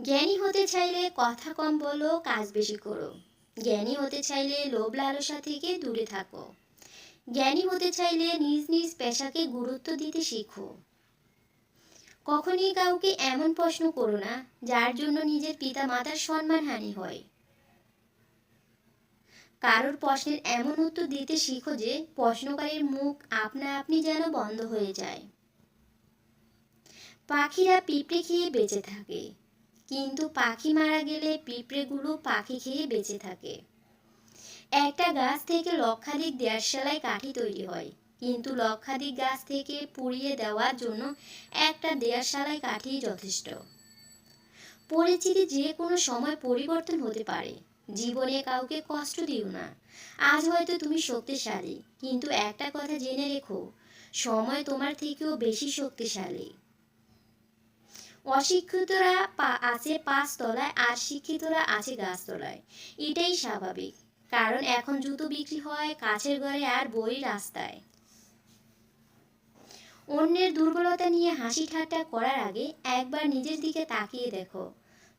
জ্ঞানী হতে চাইলে কথা কম বলো, কাজ বেশি করো। জ্ঞানী হতে চাইলে লোভ লালসা থেকে দূরে থাকো। জ্ঞানী হতে চাইলে নিজ নিজ পেশাকে গুরুত্ব দিতে শিখো। কখনই কাউকে এমন প্রশ্ন করো না, যার জন্য নিজের পিতা মাতার সম্মানহানি হয়। কারোর প্রশ্নের এমন উত্তর দিতে শিখো যে, প্রশ্নকারীর মুখ আপনা আপনি যেন বন্ধ হয়ে যায়। পাখিরা পিঁপড়ে খেয়ে বেঁচে থাকে। কিন্তু পাখি মারা গেলে পিঁপড়েগুলো পাখি খেয়ে বেঁচে থাকে। একটা গাছ থেকে লক্ষাধিক দেড়শালায় কাঠি তৈরি হয়, কিন্তু লক্ষাধিক গাছ থেকে পুড়িয়ে দেওয়ার জন্য একটা দেড়শালায় কাঠি যথেষ্ট। পরিচিতি যে কোনো সময় পরিবর্তন হতে পারে, জীবনে কাউকে কষ্ট দিও না। আজ হয়তো তুমি শক্তিশালী, কিন্তু একটা কথা জেনে রেখো, সময় তোমার থেকেও বেশি শক্তিশালী। অশিক্ষিতরা আছে পাঁচ তলায় আর শিক্ষিতরা আছে গাছতলায়। এটাই স্বাভাবিক, কারণ এখন জুতো বিক্রি হয় কাছের ঘরে আর বই রাস্তায়। অন্যের দুর্বলতা নিয়ে হাসি ঠাট্টা করার আগে একবার নিজের দিকে তাকিয়ে দেখো,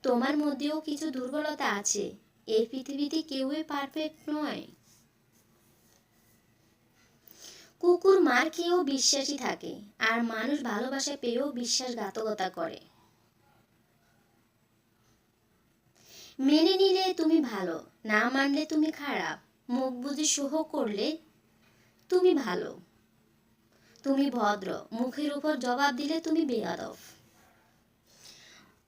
তোমার মধ্যেও কিছু দুর্বলতা আছে, এই পৃথিবীতে কেউই পারফেক্ট নয়। কুকুর মার খেয়েও বিশ্বাসী থাকে, আর মানুষ ভালোবাসা পেয়েও বিশ্বাসঘাতকতা করে। মেনে নিলে তুমি ভালো, না মানলে তুমি খারাপ, মুখ বুঝে সহ করলে তুমি ভালো। তুমি ভদ্র, মুখের উপর জবাব দিলে তুমি বেয়াদব।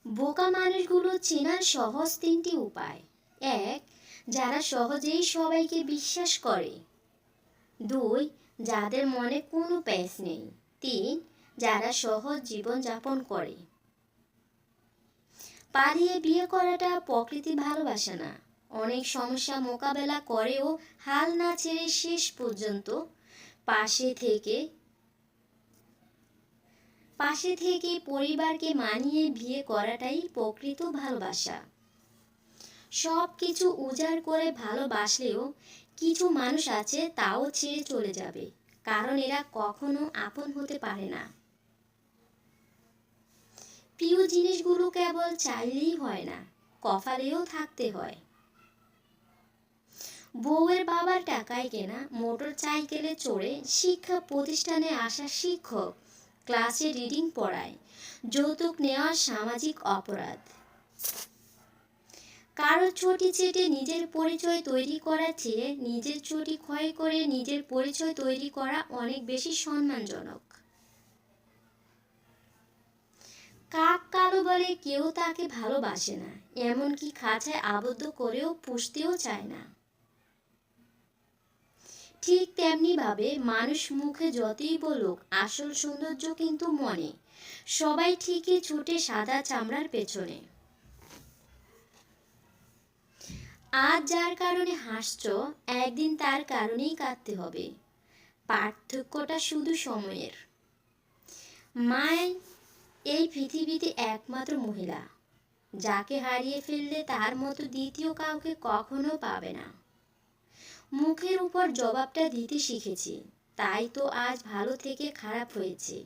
বোকা মানুষগুলো চেনার সহজ তিনটি উপায়। এক, যারা সহজেই সবাইকে বিশ্বাস করে। দুই, যাদের মনে কোনো প্যাস নেই। তিন, যারা সহজ জীবন যাপন করে। পালিয়ে বিয়ে করাটা প্রকৃতি ভালোবাসে না। অনেক সমস্যা মোকাবেলা করেও হাল না ছেড়ে শেষ পর্যন্ত পাশে থেকে পাশে থেকে পরিবারকে মানিয়ে বিয়ে করাটাই প্রকৃত ভালোবাসা। সব কিছু উজাড় করে ভালোবাসলেও কিছু মানুষ আছে তাও ছেড়ে চলে যাবে, কারণ এরা কখনো আপন হতে পারে না। প্রিয় জিনিসগুলো কেবল চাইলেই হয় না, কপালেও থাকতে হয়। বউয়ের বাবার টাকায় কেনা মোটর সাইকেলে চড়ে শিক্ষা প্রতিষ্ঠানে আসা শিক্ষক, ক্লাসে রিডিং পড়ায়, যৌতুক নেওয়া সামাজিক অপরাধ। কারও ছুটি চেটে নিজের পরিচয় তৈরি করার চেয়ে নিজের ছুটি ক্ষয় করে নিজের পরিচয় তৈরি করা অনেক বেশি সম্মানজনক। কাক কালো বলে কেউ তাকে ভালোবাসে না, এমনকি খাঁচায় আবদ্ধ করেও পুষতেও চায় না। ঠিক তেমনি ভাবে মানুষ মুখে যতই বলুক, আসল সৌন্দর্য কিন্তু মনে। সবাই ঠিকই ছুটে সাদা চামড়ার পেছনে। আজ যার কারণে হাসছ, একদিন তার কারণেই কাঁদতে হবে। পার্থক্যটা শুধু সময়ের। মায় এই পৃথিবীতে একমাত্র মহিলা, যাকে হারিয়ে ফেললে তার মতো দ্বিতীয় কাউকে কখনো পাবে না। মুখের উপর জবাবটা দিতে শিখেছি, তাই তো আজ ভালো থেকে খারাপ হয়েছে।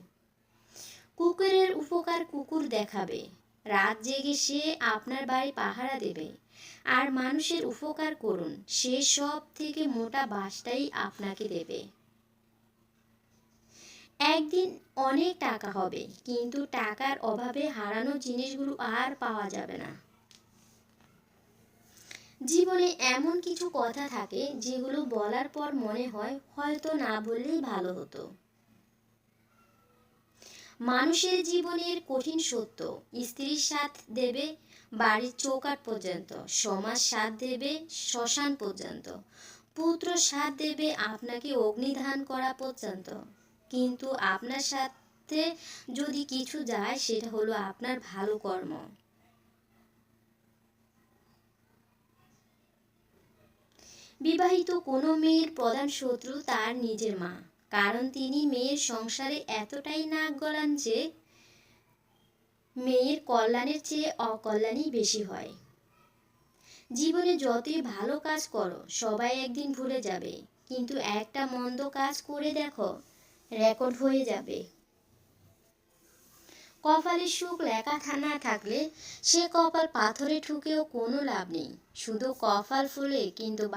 কুকুরের উপকার কুকুর দেখাবে, রাত জেগে সে আপনার বাড়ি পাহারা দেবে, আর মানুষের উপকার করুন, সে সব থেকে মোটা বাসটাই আপনাকে দেবে। একদিন অনেক টাকা হবে, কিন্তু টাকার অভাবে হারানো জিনিসগুলো আর পাওয়া যাবে না। জীবনে এমন কিছু কথা থাকে যেগুলো বলার পর মনে হয় হয়তো না বললেই ভালো হতো। মানুষের জীবনের কঠিন সত্য, স্ত্রীর সাথ দেবে, বাড়ির চৌকাট পর্যন্ত, সমাজ সাথ দেবে, শ্মশান পর্যন্ত, পুত্র সাথ দেবে আপনাকে অগ্নিধান করা পর্যন্ত। কিন্তু আপনার সাথে যদি কিছু যায়, সেটা হলো আপনার ভালো কর্ম। বিবাহিত কোনো মেয়ের প্রধান শত্রু তার নিজের মা, কারণ তিনি মেয়ের সংসারে এতটাই নাক গলান যে মেয়ের কল্যাণের চেয়ে অকল্যাণই বেশি হয়। জীবনে যতই ভালো কাজ করো, সবাই একদিন ভুলে যাবে, কিন্তু একটা মন্দ কাজ করে দেখো রেকর্ড হয়ে যাবে। কপালে সুখ লেখা থানা থাকলে সে কপাল পাথরে ঠুকেও কোনো লাভ নেই। শুধু কপাল ফুলে, কিন্তু